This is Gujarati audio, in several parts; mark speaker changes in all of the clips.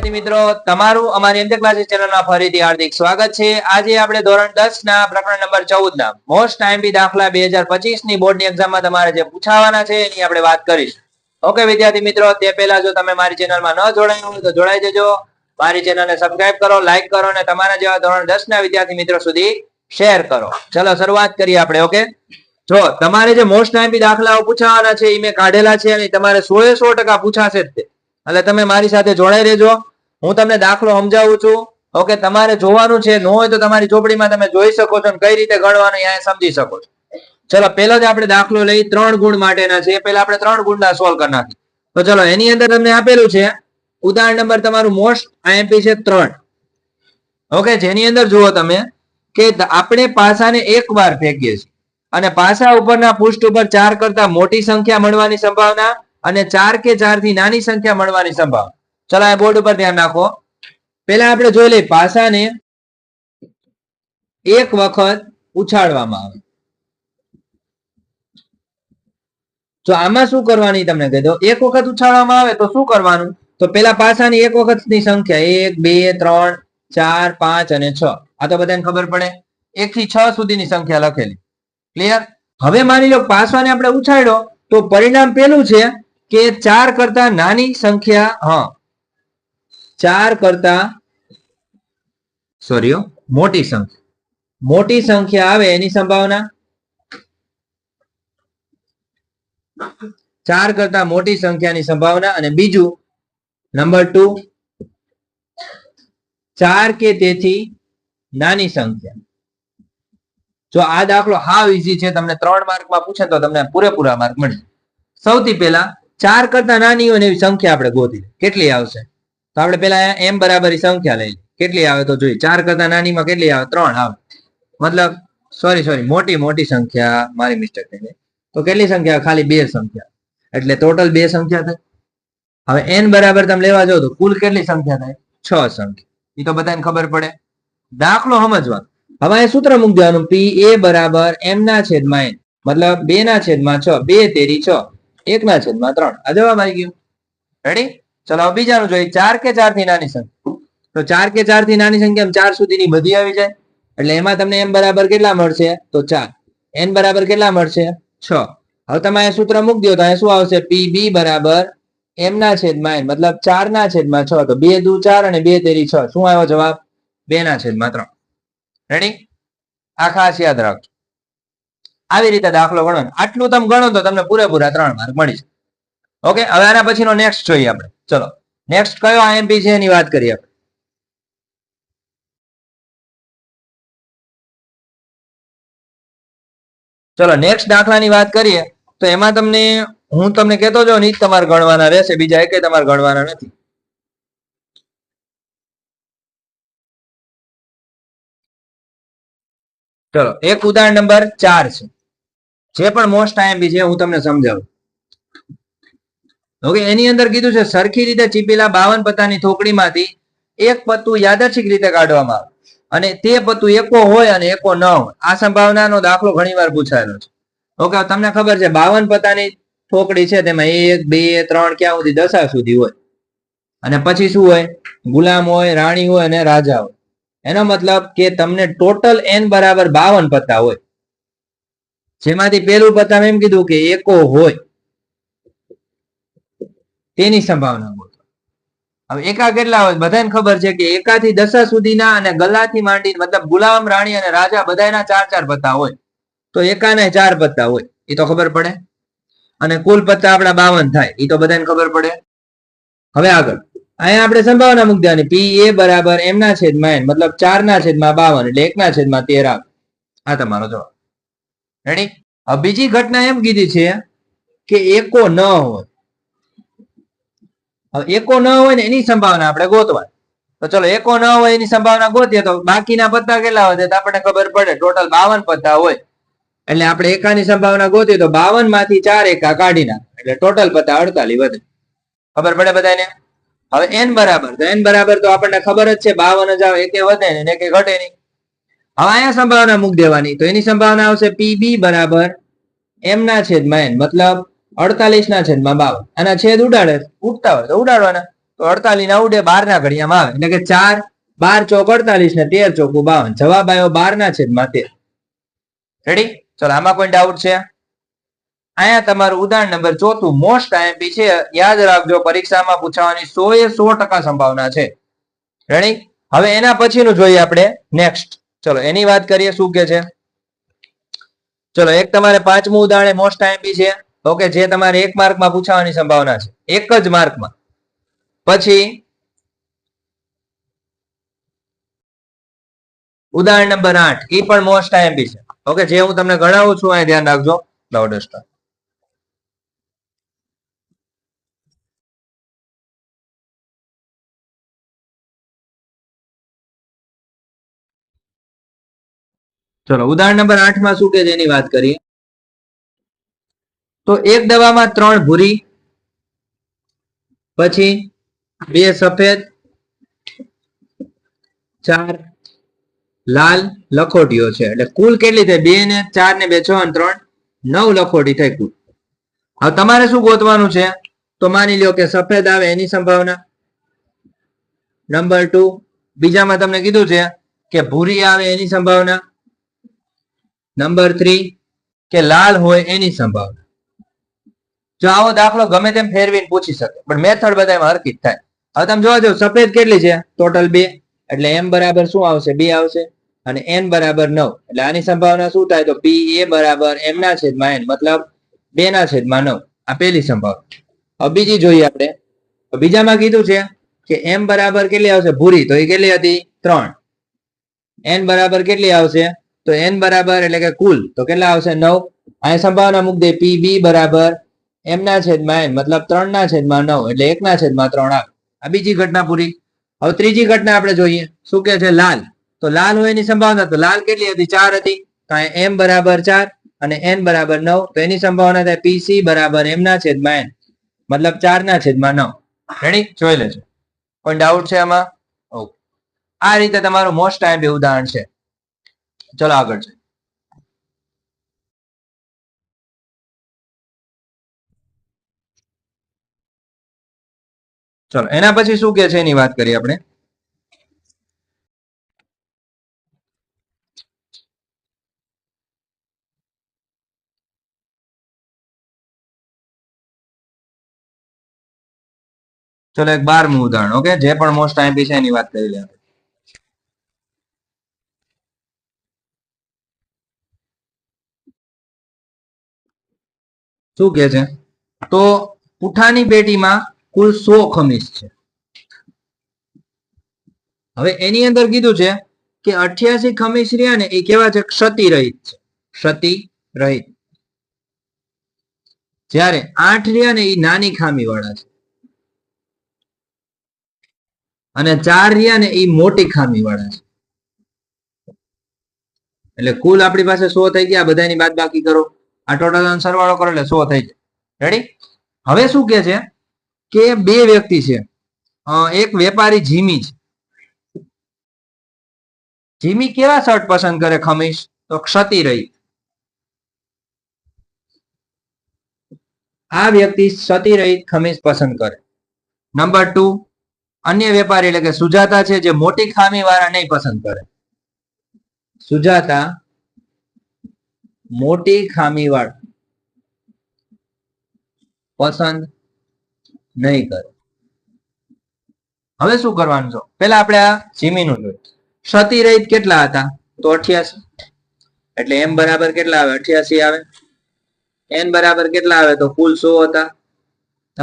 Speaker 1: વિદ્યાર્થી મિત્રો, તમારું અમારી એમજે ક્લાસીસ ચેનલમાં ફરીથી હાર્દિક સ્વાગત છે. આજે આપણે ધોરણ દસ ના પ્રકરણ નંબર ચૌદ ના મોસ્ટ આઈએમપી દાખલા બે હજાર પચીસની બોર્ડની એક્ઝામમાં તમારે જે પૂછાવાના છે એની આપણે વાત કરીશું. ઓકે વિદ્યાર્થી મિત્રો, તે પહેલા જો તમે મારી ચેનલમાં ન જોડાયું તો જોડાઈ જજો. મારી ચેનલને સબસ્ક્રાઇબ કરો, લાઈક કરો અને તમારા જેવા ધોરણ દસ ના વિદ્યાર્થી મિત્રો સુધી શેર કરો. ચલો, શરૂઆત કરીએ આપણે, ઓકે? જો, તમારે જે મોસ્ટ આઈએમપી દાખલાઓ પૂછાવાના છે એ મેં કાઢેલા છે અને તમારે સોએ સો ટકા પૂછાશે જ તે. એટલે તમે મારી સાથે જોડાઈ રહેજો. હું તમને દાખલો સમજાવું છું. ઓકે, તમારે જોવાનું છે, ન હોય તો તમારી ચોપડીમાં તમે જોઈ શકો છો કઈ રીતે ગણવાનું અહીંયા સમજી શકો છો. ચલો, પહેલો જ આપણે દાખલો લઈ, ત્રણ ગુણ માટેના છે. પેલા આપણે ત્રણ ગુણના સોલ્વ કરી નાખીએ. તો ચલો, એની અંદર તમને આપેલું છે, ઉદાહરણ નંબર તમારું મોસ્ટ આઈએમપી છે ત્રણ. ઓકે, જેની અંદર જુઓ તમે કે આપણે પાસાને એક વાર ફેંકીએ છીએ. અને પાસા ઉપરના પૃષ્ઠ ઉપર ચાર કરતા મોટી સંખ્યા મળવાની સંભાવના અને ચાર કે ચારથી નાની સંખ્યા મળવાની સંભાવના. ચલો આ બોર્ડ ઉપર ધ્યાન રાખો પહેલા આપણે જોઈ લઈએ પાસાને એક વખત ઉછાળવામાં આવે. તો આમાં શું કરવાની તમને કહી દો એક વખત ઉછાળવામાં આવે તો શું કરવાનું? તો પેલા પાસાની એક વખતની સંખ્યા એક, બે, ત્રણ, ચાર, પાંચ અને છ. આ તો બધાને ખબર પડે. એક થી છ સુધીની સંખ્યા લખેલી. ક્લિયર હવે માની લો પાસાને આપણે ઉછાળ્યો, તો પરિણામ પેલું છે કે ચાર કરતા નાની સંખ્યા, હા ચાર કરતા સોરી મોટી સંખ્યા. મોટી સંખ્યા આવે એની સંભાવના? ચાર કરતા મોટી સંખ્યાની સંભાવના અને બીજું નંબર ટુ ચાર કે તેથી નાની સંખ્યા. જો આ દાખલો હાવ ઈઝી છે તમને ત્રણ માર્કમાં પૂછે તો તમને પૂરેપૂરા માર્ક મળશે સૌથી પહેલા ચાર કરતા નાની હોય એવી સંખ્યા આપણે ગોતી કેટલી આવશે? આપણે પેલા એમ બરાબર સંખ્યા લઈ. કેટલી આવે તો જોઈએ. ચાર કરતા નાનીમાં કેટલી આવે? ત્રણ. આવે મતલબ સોરી સોરી મોટી મોટી સંખ્યા મારી મિસ્ટેક થઈ તો કેટલી સંખ્યા? ખાલી બે સંખ્યા. એટલે ટોટલ બે સંખ્યા થાય. હવે એન બરાબર તમે લેવા જાઓ તો કુલ કેટલી સંખ્યા થાય? છ સંખ્યા. એ તો બધાને ખબર પડે. દાખલો સમજવા હવે અહીં સૂત્ર મૂક દેવાનું. પી એ બરાબર એમ ના છેદમાં એન મતલબ, બે ના છેદમાં છ. બે તેરી છ. એક ના છેદમાં ત્રણ. આ જવાબ આવી ગયો. રેડી ચલો બીજાનું જોઈએ. ચાર કે ચારથી નાની સંખ્યા? તો ચાર કે ચારથી નાની સંખ્યા ચાર સુધીની બધી આવી જાય. એટલે એમાં તમને એમ બરાબર કેટલા મળશે? તો ચાર. એન બરાબર કેટલા મળશે? છ. હવે તમે અહીંયા સૂત્ર મૂકી દો તો અહીંયા શું આવશે? પી બી બરાબર એમ ના છેદમાં એન મતલબ ચાર ના છેદમાં છ. તો બે દુ ચાર અને બે તેરી છ. શું આવ્યો જવાબ? બે ના છેદમાં ત્રણ. રેડી આ ખાસ યાદ રાખજો. આવી રીતે દાખલો ગણો આટલું તમે ગણો તો તમને પૂરેપૂરા ત્રણ માર્ક મળી જાય. ઓકે હવે આના પછીનો નેક્સ્ટ જોઈએ આપણે. ચલો નેક્સ્ટ કયો આઈએમપી છે એની વાત કરીએ આપણે. ચલો નેક્સ્ટ દાખલાની વાત કરીએ, તો એમાં તમને, હું તમને કહેતો જો નહીં તમારે ગણવાના રહેશે, બીજા એકે તમારે ગણવાના નથી. ચલો, એક ઉદાહરણ નંબર ચાર છે. જે પણ મોસ્ટ આઈએમપી છે, હું તમને સમજાવું. ઓકે એની અંદર કીધું છે, સરખી રીતે ચીપેલા બાવન પત્તાની થોકડીમાંથી એક પત્તું યાદચ્છિક રીતે કાઢવામાં આવે. અને તે પત્તું એકો હોય અને એકો ન હોય. આ સંભાવનાનો દાખલો ઘણીવાર પૂછાયેલો છે. ઓકે તમને ખબર છે, બાવન પત્તાની થોકડી છે, તેમાં એક, બે, ત્રણ ક્યાં સુધી? દશા સુધી હોય. અને પછી શું હોય? ગુલામ હોય, રાણી હોય અને રાજા હોય. એનો મતલબ કે તમને ટોટલ એન બરાબર બાવન પત્તા હોય. જેમાંથી પેલું પત્તા એમ કીધું કે એકો હોય. તેની સંભાવના હવે એકા કેટલા હોય, બધાને ખબર છે કે એકાથી દશા સુધીના અને ગલાથી માંડી મતલબ ગુલામ, રાણી અને રાજા બધાના ચાર ચાર પત્તા હોય. તો એકાને ચાર પત્તા હોય. એ તો ખબર પડે. અને કુલ પત્તા આપણા બાવન થાય. એ તો બધાને ખબર પડે. હવે આગળ. અહીંયા આપણે સંભાવના મૂકી દેવાની. પી, એ બરાબર એમના છેદમાં એન. મતલબ ચારના છેદમાં બાવન એટલે એકના છેદમાં તેર આવે. આ તમારો જવાબ. રેડી હવે બીજી ઘટના એમ કીધી છે કે એકો ન હોય. હવે એકો ન હોય ને એની સંભાવના આપણે ગોતવા તો ચલો, એકો ન હોય એની સંભાવના ગોતીએ તો બાકીના પત્તા કેટલા હોય? તો આપણને ખબર પડે ટોટલ બાવન પત્તા હોય. એટલે આપણે એકાની સંભાવના ગોતીએ તો બાવનમાંથી ચાર એકા કાઢી એટલે ટોટલ પત્તા અડતાલીસ વધે. ખબર પડે બધાને? હવે એન બરાબર. તો એન બરાબર તો આપણને ખબર જ છે, બાવન આવે, એકે વધે ને એકે ઘટે નહીં. હવે અહીંયા સંભાવના મૂક દેવાની. તો એની સંભાવના આવશે પીબી બરાબર એમના છેદમાં એન મતલબ અડતાલીસ ના છેદમાં બાવન. આના છેદ ઉડાડે, ઉડતા હોય તો ઉડાડવાના. તો અડતાલીસ ના ઉડે બાર ના ઘડિયામાં આવે. એટલે કે ચાર, બાર ચોક અડતાલીસ ને તેર ચોકું બાવન. જવાબ આવ્યો બાર ના છેદમાં તેર. રેડી ચલો, આમાં કોઈ ડાઉટ છે? અહીંયા તમારું ઉદાહરણ નંબર ચોથું મોસ્ટ આઈએમપી છે. યાદ રાખજો, પરીક્ષામાં પૂછાવાની સો એ સો ટકા સંભાવના છે. રેડી હવે એના પછીનું જોઈએ આપણે નેક્સ્ટ ચલો, એની વાત કરીએ, શું કે છે? ચલો, એક તમારે પાંચમું ઉદાહરણ મોસ્ટ આઈએમપી છે. ઓકે જે તમારે એક માર્કમાં પૂછાવાની સંભાવના છે, એક જ માર્કમાં. પછી, ઉદાહરણ નંબર આઠ એ પણ મોસ્ટ આઈએમપી છે. ઓકે જે હું તમને ગણાવું છું, અહીં ધ્યાન રાખજો લાઉડેસ્ટ ચલો, ઉદાહરણ નંબર આઠમાં શું કે જેની વાત કરીએ? તો એક દવામાં ત્રણ ભૂરી, પછી બે સફેદ, ચાર લાલ લખોટીઓ છે. એટલે કુલ કેટલી થઈ? બે ને ચાર ને બે, છ અને ત્રણ, નવ લખોટી થઈ કુલ. હવે તમારે શું ગોતવાનું છે? તો માની લ્યો કે સફેદ આવે એની સંભાવના. નંબર ટુ, બીજામાં તમને કીધું છે કે ભૂરી આવે એની સંભાવના. નંબર થ્રી, કે લાલ હોય એની સંભાવના. જો આવો દાખલો ગમે તેમ ફેરવીને પૂછી શકે. પણ મેથડ બધામાં હરકીત થાય. હવે તમે જોવા જાવ, સફેદ કેટલી છે? ટોટલ બે. એટલે એમ બરાબર શું આવશે? બી આવશે. અને એન બરાબર નવ. એટલે આની સંભાવના શું થાય? તો પી એ બરાબર એમના છેદમાં એન મતલબ બે ના છેદમાં નવ. આ પેલી સંભાવના. હવે બીજી જોઈએ આપણે. બીજામાં કીધું છે કે એમ બરાબર કેટલી આવશે? ભૂરી. તો એ કેટલી હતી? ત્રણ. એન બરાબર કેટલી આવશે? તો એન બરાબર એટલે કે કુલ. તો કેટલા આવશે? નવ. અહીં સંભાવના મૂકી દે. પી બી બરાબર એમ ના છેદમાં એન, મતલબ ત્રણ ના છેદમાં નવ, એટલે એક ના છેદમાં ત્રણ આવે આ બીજી ઘટના પૂરી. હવે ત્રીજી ઘટના આપણે જોઈએ. શું કે છે? લાલ. તો લાલ હોય એની સંભાવના, તો લાલ કેટલી હતી? ચાર હતી. કાંઈ એમ બરાબર ચાર અને એન બરાબર નવ. તો એની સંભાવના થાય પીસી બરાબર એમના છેદમાં એન. મતલબ ચાર ના છેદમાં નવ. રેડી જોઈ લેજો. કોઈ ડાઉટ છે આમાં? ઓકે આ રીતે તમારું મોસ્ટ ટાઈમ ઉદાહરણ છે. ચલો આગળ છે. ચલો, એના પછી શું કે છે એની વાત કરીએ આપણે? ચલો, એક બારમું ઉદાહરણ, ઓકે? જે પણ મોસ્ટ આઈપી છે એની વાત કરી લે શું કે છે? તો, પુઠાની પેટીમાં કુલ સો ખમીસ છે. હવે એની અંદર કીધું છે કે અઠ્યાસી ખમીસ રહ્યા ને એ કેવા છે? ક્ષતિ રહિત છે. ક્ષતિ રહિત. જ્યારે આઠ રહ્યા ને એ નાની ખામી વાળા છે. અને ચાર રહ્યા ને એ મોટી ખામી વાળા છે. એટલે કુલ આપણી પાસે સો થઈ ગયા બધાની બાદ બાકી કરો. આ ટોટલ સરવાળો કરો એટલે સો થઈ જાય. રેડી હવે શું કે છે? કે બે વ્યક્તિ છે. એક વેપારી જીમી છે. જીમી કેવા શર્ટ પસંદ કરે ખમીશ? તો ક્ષતિ રહી. આ વ્યક્તિ ક્ષતિ રહિત ખમીશ પસંદ કરે. નંબર ટુ, અન્ય વેપારી એટલે કે સુજાતા છે જે મોટી ખામી વાળા નહીં પસંદ કરે. સુજાતા મોટી ખામી વાળા પસંદ નહીં કરો. હવે શું કરવાનું છે? પેલા આપણે આ જીમીનું જોઈએ. ક્ષતિ રહિત કેટલા હતા? તો અઠ્યાસી. એટલે એમ બરાબર કેટલા આવે? અઠ્યાસી આવે. એન બરાબર કેટલા આવે? તો કુલ સો હતા.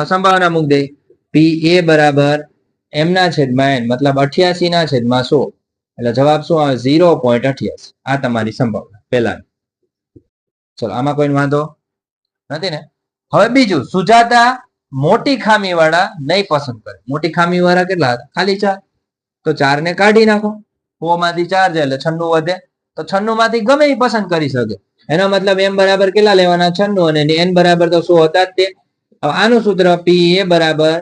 Speaker 1: સંભાવના મૂક દે. પી એ બરાબર એમના છેદમાં એન મતલબ અઠ્યાસી ના છેદમાં સો. એટલે જવાબ શું આવે? ઝીરો પોઈન્ટ અઠ્યાસી. આ તમારી સંભાવના. પેલા ચલો, આમાં કોઈ વાંધો નથી ને? હવે બીજું, સુજાતા મોટી ખામી વાળા નહીં પસંદ કરે. મોટી ખામી વાળા કેટલા ખાલી ચાર. તો ચાર ને કાઢી નાખો. સો માંથી ચાર જાય એટલે છન્નું વધે. તો છન્નું માંથી ગમે એ પસંદ કરી શકે. એનો મતલબ એમ બરાબર કેટલા લેવાના? છન્નું અને એન બરાબર તો સો હતા તે? આનું સૂત્ર પી એ બરાબર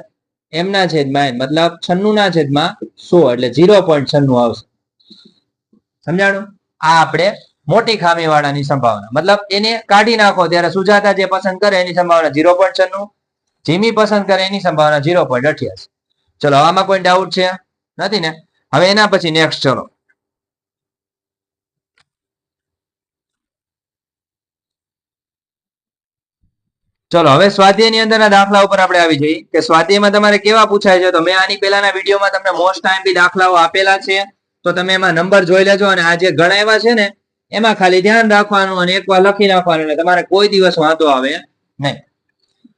Speaker 1: એમના છેદમાં એન. મતલબ છન્નું ના છેદમાં સો એટલે ઝીરો પોઈન્ટ છન્નું આવશે. સમજાણું? આ આપણે મોટી ખામી વાળાની સંભાવના. મતલબ એને કાઢી નાખો. ત્યારે સુજાતા જે પસંદ કરે એની સંભાવના ઝીરો પોઈન્ટ છન્નું જીમી પસંદ કરે એની સંભાવના ઝીરો પોઈન્ટ અઠ્યાસી. ચલો આમાં કોઈ ડાઉટ છે? નથી ને? હવે એના પછી નેક્સ્ટ ચલો. ચલો, હવે સ્વાધ્યાયની અંદરના દાખલા ઉપર આપણે આવી જઈએ કે સ્વાધ્યાયમાં તમારે કેવા પૂછાય છે? તો મેં આની પહેલાના વિડીયોમાં તમને મોસ્ટ ટાઈમ બી દાખલાઓ આપેલા છે. તો તમે એમાં નંબર જોઈ લેજો અને આ જે ગણાવ્યા છે ને, એમાં ખાલી ધ્યાન રાખવાનું અને એકવાર લખી નાખવાનું એટલે તમારે કોઈ દિવસ વાંધો આવે નહીં.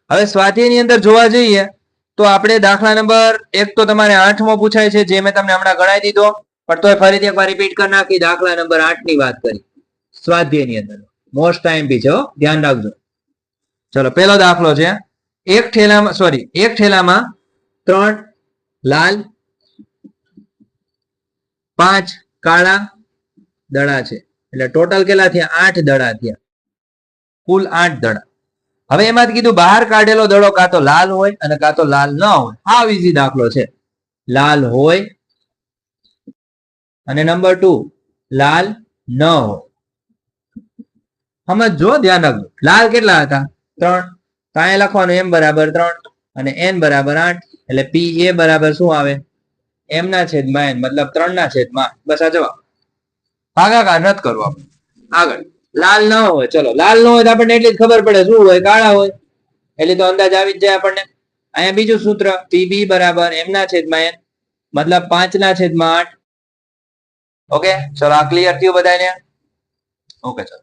Speaker 1: હવે સ્વાધ્યાયની અંદર જોવા જઈએ, તો આપણે દાખલા નંબર એક તો તમારે આઠમો પૂછાય છે, જે મેં તમને હમણાં ગણાવી દીધો, પણ તોય ફરીથી એકવાર રિપીટ કરી નાખી, દાખલા નંબર આઠની વાત કરી. સ્વાધ્યાયની અંદર. મોસ્ટ ટાઈમ બી છે ધ્યાન રાખજો. ચલો પેલો દાખલો છે. એક ઠેલામાં સોરી એક ઠેલામાં ત્રણ, લાલ, પાંચ, કાળા દડા છે. એટલે ટોટલ કેટલા થયા? આઠ દડા થયા. કુલ આઠ દડા. હવે એમાં કીધું બહાર કાઢેલો દડો કાં તો લાલ હોય અને કાં તો લાલ ન હોય. આ ઈઝી દાખલો છે. લાલ હોય અને નંબર ટુ લાલ ન હોય. સમજો ધ્યાન રાખજો. લાલ કેટલા હતા? ત્રણ. અહીંયા લખવાનું એમ બરાબર ત્રણ અને એન બરાબર આઠ. એટલે પી એ બરાબર શું આવે? એમના છેદમાં એન મતલબ ત્રણ ના છેદમાં. બસ આ જવાબ. ભાગાકાર નથી કરવો આગળ. લાલ ન હોય, ચલો. લાલ ન હોય તો આપણને એટલી જ ખબર પડે શું હોય, કાળા હોય. એટલે તો અંદાજ આવી જ જાય આપણને. અહીંયા બીજું સૂત્ર પીબી બરાબર એમના છેદમાં એમ મતલબ પાંચ ના છેદમાં આઠ. ઓકે? ચલો, આ ક્લિયર થયું બધાને ઓકે, ચલો.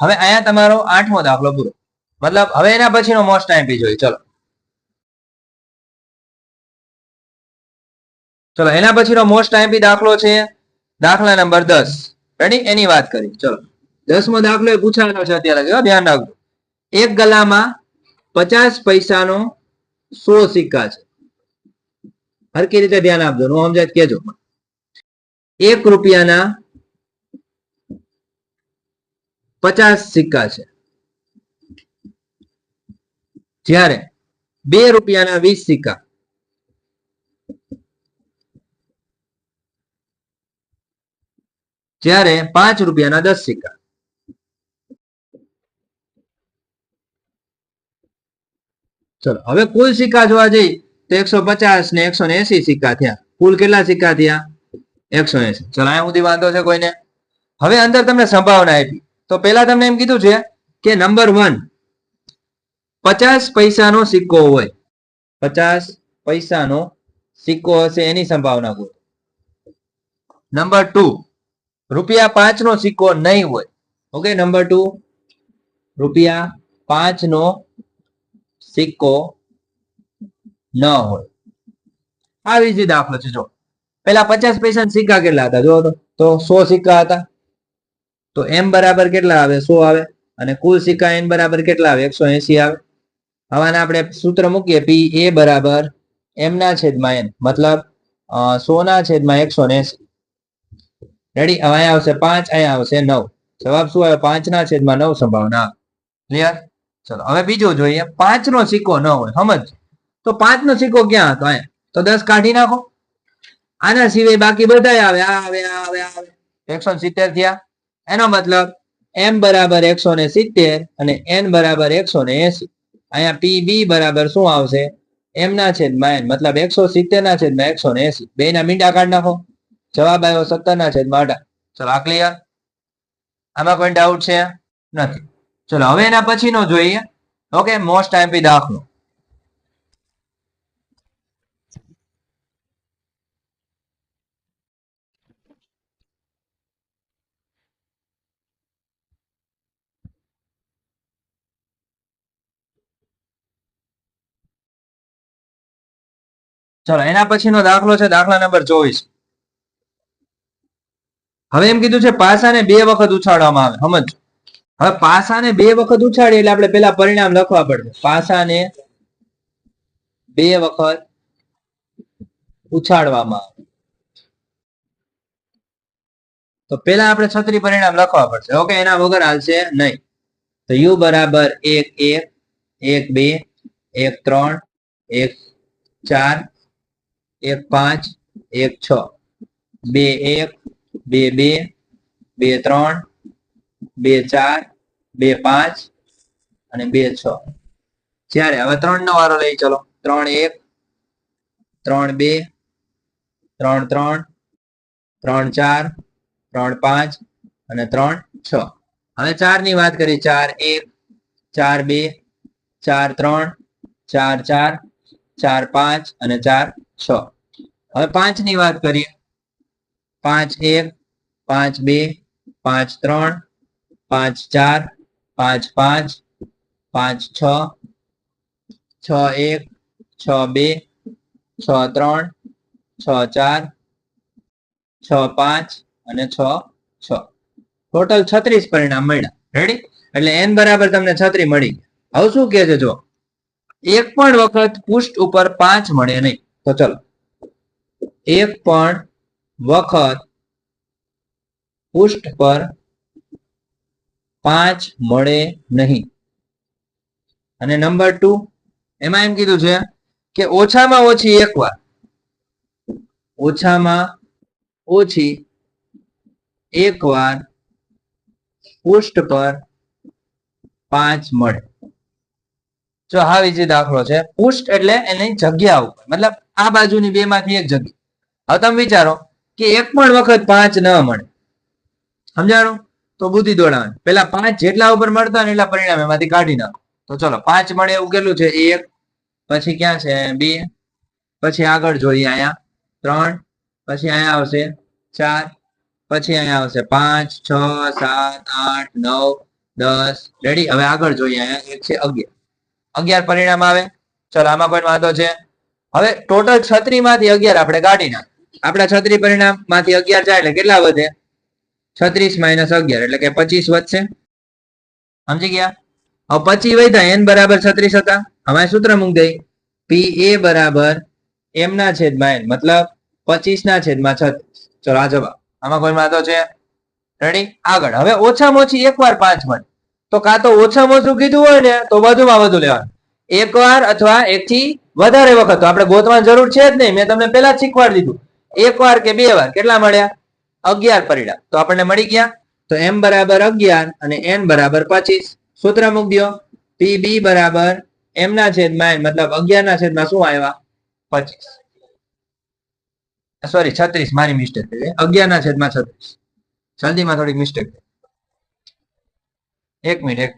Speaker 1: હવે અહીંયા તમારો આઠમો દાખલો પૂરો. મતલબ હવે એના પછીનો મોસ્ટ ટાઈમ બી જોઈએ ચલો. ચલો, એના પછીનો મોસ્ટ ટાઈમ બી દાખલો છે દાખલા નંબર દસ. રેડી એની વાત કરી. ચલો. દસમો દાખલો એ પૂછાયેલો છે અત્યારે ધ્યાન રાખજો. એક ગલામાં પચાસ પૈસાનો સો સિક્કા છે. હરકી રીતે ધ્યાન આપજો, નો સમજાય કેજો એક રૂપિયાના પચાસ સિક્કા છે. જ્યારે બે રૂપિયાના વીસ સિક્કા. જ્યારે પાંચ રૂપિયાના દસ સિક્કા. ચલો, હવે કુલ સિક્કા જોવા જઈએ તો એકસો પચાસ ને એકસો ને એસી સિક્કા થયા. કુલ કેટલા સિક્કા થયા? એકસો એસી. ચલો, અહીંયા સુધી વાંધો છે કોઈને? હવે અંદર તમને સંભાવના આપી. તો પેલા તમને એમ કીધું છે કે નંબર વન પચાસ પૈસાનો સિક્કો હોય. પચાસ પૈસાનો સિક્કો હશે એની સંભાવના કોઈ નંબર ટુ રૂપિયા પાંચ નો સિક્કો નહીં હોય. ઓકે નંબર ટુ રૂપિયા પાંચ નો સિક્કો ન હોય. આવી જ દાખલો છે, જો. પેલા પચાસ પૈસા સિક્કા કેટલા હતા? જો તો સો સિક્કા હતા. તો એમ બરાબર કેટલા આવે? સો આવે. અને કુલ સિક્કા એન બરાબર કેટલા આવે? એકસો એસી આવે. હવે આપણે સૂત્ર મૂકીએ. પી, એ બરાબર એમના છેદમાં એન. મતલબ સો ના છેદમાં એકસો ને એસી. રેડી હવે અહીંયા આવશે પાંચ, અહીંયા આવશે નવ. જવાબ શું આવે? પાંચ ના છેદમાં નવ સંભાવના. ક્લિયર ચલો, હવે બીજું જોઈએ. પાંચ નો સિક્કો ન હોય, સમજ? તો પાંચ નો સિક્કો ક્યાં હતો અહીંયા? તો દસ કાઢી નાખો. આના સિવાય બાકી બધા આવે. આ આવે આ આવે આવે. એકસો સિત્તેર થયા. એનો મતલબ એમ બરાબર એકસો ને સિત્તેર અને એન બરાબર એકસો ને એસી. અહીંયા પી બી બરાબર શું આવશે? એમ ના એન મતલબ એકસો સિત્તેર ના છેદમાં એકસો ને એસી. બે ના મીંડા કાઢી નાખો. જવાબ આવ્યો સત્તર ના છેદમાં અઢાર. ચલો, આ ક્લિયર આમાં કોઈ ડાઉટ છે? નથી. ચલો, હવે એના પછીનો જોઈએ. ઓકે મોસ્ટ ટાઈમ દાખલો. ચલો, એના પછીનો દાખલો છે, દાખલા નંબર ચોવીસ. હવે એમ કીધું છે, પાસાને બે વખત ઉછાળવામાં આવે સમજ હવે પાસાને બે વખત ઉછાળી એટલે આપણે પેલા પરિણામ લખવા પડશે. પાસાને બે વખત ઉછાડવામાં આવે. તો પેલા આપણે છત્રી પરિણામ લખવા પડશે. ઓકે, એના વગર હાલશે નહીં. તો યુ બરાબર એક એક એક, બે, એક, ત્રણ, એક, ચાર, એક, પાંચ, એક, છ. બે, એક, બે બે બે, ત્રણ બે ચાર, બે પાંચ અને બે છ. જ્યારે? હવે ત્રણ નો વારો લઈ ચલો. ત્રણ એક, ત્રણ બે, ત્રણ ત્રણ ત્રણ ચાર, ત્રણ પાંચ અને ત્રણ છ. હવે ચારની વાત કરીએ. ચાર એક, ચાર બે, ચાર ત્રણ, ચાર ચાર ચાર પાંચ અને ચાર છ. હવે પાંચની વાત કરીએ. પાંચ એક, પાંચ બે, પાંચ ત્રણ પાંચ ચાર, પાંચ પાંચ પાંચ છ છ એક, છ બે, છ ત્રણ, છ ચાર, છ પાંચ અને છ છ. ટોટલ છત્રીસ પરિણામ મળ્યા. રેડી એટલે એન બરાબર તમને છત્રી મળી હવે શું કે છે જો એક પણ વખત પુષ્ઠ ઉપર પાંચ મળે નહીં. તો ચલો. એક પણ વખત પુષ્ઠ પર પાંચ મળે નહીં. અને નંબર ટુ એમાં એમ કીધું છે કે ઓછામાં ઓછી એક વાર, ઓછામાં ઓછી એક વાર પુષ્ઠ પર પાંચ મળે. જો હા વિજય દાખલો છે પુષ્ઠ એટલે એની જગ્યા ઉપર, મતલબ આ બાજુની બે માંથી એક જગ્યા. હવે તમે વિચારો કે એક પણ વખત પાંચ ન મળે. સમજાણું? તો બુદ્ધિ દોડાવે. પેલા પાંચ જેટલા ઉપર મળતા ને એટલા પરિણામ એમાંથી કાઢી નાખો. તો ચલો, પાંચ મળે એવું કેટલું છે? એક, પછી ક્યાં છે? બે, પછી આગળ જોઈએ અહીંયા. ત્રણ, પછી અહીંયા આવશે. ચાર, પછી અહીંયા આવશે. પાંચ, છ, સાત, આઠ, નવ, દસ. રેડી હવે આગળ જોઈએ અહીંયા. એક છે અગિયાર. અગિયાર પરિણામ આવે. ચલો, આમાં પણ વાંધો છે? હવે ટોટલ છત્રી માંથી અગિયાર આપણે કાઢી નાખ આપણા છત્રી પરિણામમાંથી અગિયાર જાય એટલે કેટલા વધે? છત્રીસ માઇનસ અગિયાર, એટલે કે પચીસ વધશે. સમજી ગયા? હવે પચી વધ્યા એન બરાબર છત્રીસ હતા. હવે સૂત્ર મૂક દઈ. પી એ બરાબર એમના છેદમાં એન મતલબ પચીસ ના છેદમાં છત્રીસ. ચલો, આ જવાબ. આમાં કોઈ વાંધો છે? રેડી આગળ. હવે ઓછામાં ઓછી એક વાર પાંચ મળે તો કાં તો ઓછામાં ઓછું કીધું હોય ને, તો વધુમાં વધુ લેવાનું. એક વાર અથવા એક થી વધારે વખત. તો આપણે ગોતવાની જરૂર છે જ નહીં. મેં તમને પહેલા શીખવાડી દીધું. એક વાર કે બે વાર. કેટલા મળ્યા? અગિયાર પરિણામ. તો આપણને મળી ગયા? તો એમ બરાબર અગિયાર અને એન બરાબર પચીસ. સૂત્ર મૂક દો પી બી બરાબર એમના છેદમાં એન મતલબ અગિયાર ના છેદમાં શું આવ્યા? પચીસ. સોરી છત્રીસ. મારી મિસ્ટેક થઈ ગઈ. અગિયાર ના છેદમાં છત્રીસ. જલ્દીમાં થોડીક મિસ્ટેક એક મિનિટ એક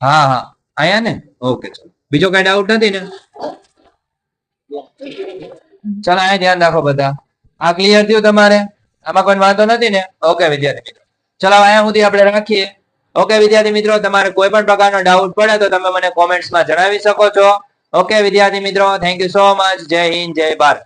Speaker 1: હા હા. આયા ને? ઓકે ચલો. બીજો કઈ ડાઉટ નથી ને? ચાલો, અહીંયા ધ્યાન રાખો બધા. આ ક્લિયર થયું તમારે? આમાં કોઈ વાંધો નથી ને? ઓકે વિદ્યાર્થી મિત્રો. ચલો અહીંયા સુધી આપણે રાખીએ. ઓકે વિદ્યાર્થી મિત્રો, તમારે કોઈ પણ પ્રકારનો ડાઉટ પડે તો તમે મને કોમેન્ટ્સમાં જણાવી શકો છો. ઓકે વિદ્યાર્થી મિત્રો થેન્ક યુ સો મચ જય હિન્દ, જય ભારત.